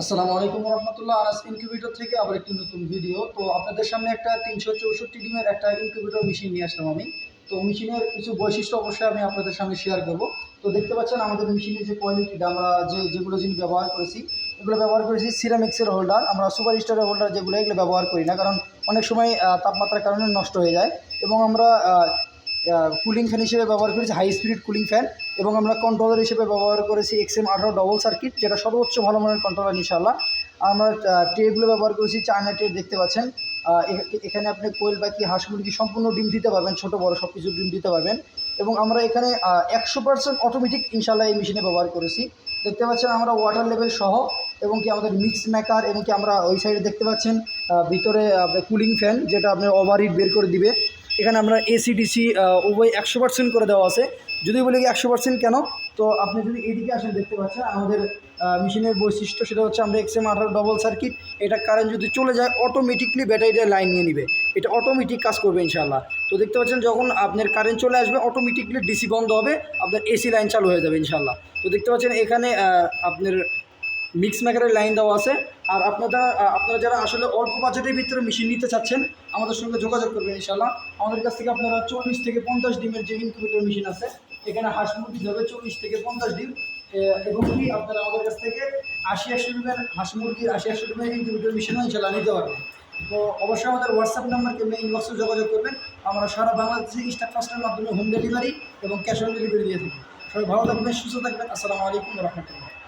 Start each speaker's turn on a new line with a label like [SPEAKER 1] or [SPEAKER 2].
[SPEAKER 1] আসসালামু আলাইকুম রহমতুল্লাহ আনাস ইনকিউবেটর থেকে আবার একটি নতুন ভিডিও তো আপনাদের সামনে একটা তিনশো চৌষট্টি ডিমের একটা ইনকিউবেটর মেশিন নিয়ে আসলাম আমি। তো মেশিনের কিছু বৈশিষ্ট্য অবশ্যই আমি আপনাদের সামনে শেয়ার করব। তো দেখতে পাচ্ছেন আমাদের মেশিনের যে কোয়ালিটিটা আমরা যে যেগুলো জিনিস ব্যবহার করেছি, এগুলো ব্যবহার করেছি সিরামিক্সের হোল্ডার আমরা সুপার স্টারের হোল্ডার যেগুলো, এগুলো ব্যবহার করি না, কারণ অনেক সময় তাপমাত্রার কারণে নষ্ট হয়ে যায়। এবং আমরা কুলিং ফ্যান হিসেবে ব্যবহার করেছি হাই স্পিড কুলিং ফ্যান এবং আমরা কন্ট্রোলার হিসেবে ব্যবহার করেছি এক্সএম আঠারো ডবল সার্কিট যেটা সর্বোচ্চ ভালো মানের কন্ট্রোলার ইনশাল্লাহ আমরা ট্রেগুলো ব্যবহার করেছি চায়না ট্রে দেখতে পাচ্ছেন। এখানে আপনি কোয়েল পাখি হাঁস মুরগি সম্পূর্ণ ডিম দিতে পারবেন, ছোটো, বড় সব কিছু ডিম দিতে পারবেন। এবং আমরা এখানে একশো পার্সেন্ট অটোমেটিক ইনশাল্লাহ এই মেশিনে ব্যবহার করেছি। দেখতে পাচ্ছেন আমরা ওয়াটার লেভেল সহ এবং কি আমাদের মিক্স মেকার এবং কি আমরা ওই সাইডে দেখতে পাচ্ছেন ভিতরে কুলিং ফ্যান যেটা আপনার ওভার হিট বের করে দিবে। এখানে আমরা এসি ডিসি উভয় একশো পার্সেন্ট করে দেওয়া আছে। যদি বলি কি একশো পার্সেন্ট কেন, তো আপনি যদি এদিকে আসেন দেখতে পাচ্ছেন, আমাদের মেশিনের বৈশিষ্ট্য সেটা হচ্ছে আমরা এক্সএম আঠারো ডবল সার্কিট এটা কারেন্ট যদি চলে যায় অটোমেটিকলি ব্যাটারিটা লাইন নিয়ে নিবে। এটা অটোমেটিক কাজ করবে ইনশাল্লাহ তো দেখতে পাচ্ছেন যখন আপনার কারেন্ট চলে আসবে অটোমেটিকলি ডিসি বন্ধ হবে, আপনার এসি লাইন চালু হয়ে যাবে ইনশাল্লাহ তো দেখতে পাচ্ছেন এখানে আপনার মিক্স মেকারের লাইন দেওয়া আছে। আর আপনারা আপনারা যারা আসলে অল্প বাজেটের ভিতরে মেশিন নিতে চাচ্ছেন, আমাদের সঙ্গে যোগাযোগ করবেন ইনশাল্লাহ আমাদের কাছ থেকে আপনারা চল্লিশ থেকে পঞ্চাশ ডিমের যে ইনকিউবেটর মেশিন আছে, এখানে হাঁস মুরগি যাবে চল্লিশ থেকে পঞ্চাশ ডিম। এবং কি আপনারা আমাদের কাছ থেকে আশি, একশো ডিমের হাঁস মুরগির আশি, একশো ডিমের ইনকিউবেটর মেশিনও ইনশাল্লাহ নিতে পারবেন। তো অবশ্যই আমাদের হোয়াটসঅ্যাপ নাম্বারকে ইনবক্সে যোগাযোগ করবেন। আমরা সারা বাংলাদেশে স্টার ফাস্টের মাধ্যমে হোম ডেলিভারি এবং ক্যাশ অন ডেলিভারি দিয়ে থাকি। সবাই ভালো থাকবেন, সুস্থ থাকবেন। আসসালামু আলাইকুম রহমতুল্লাহ।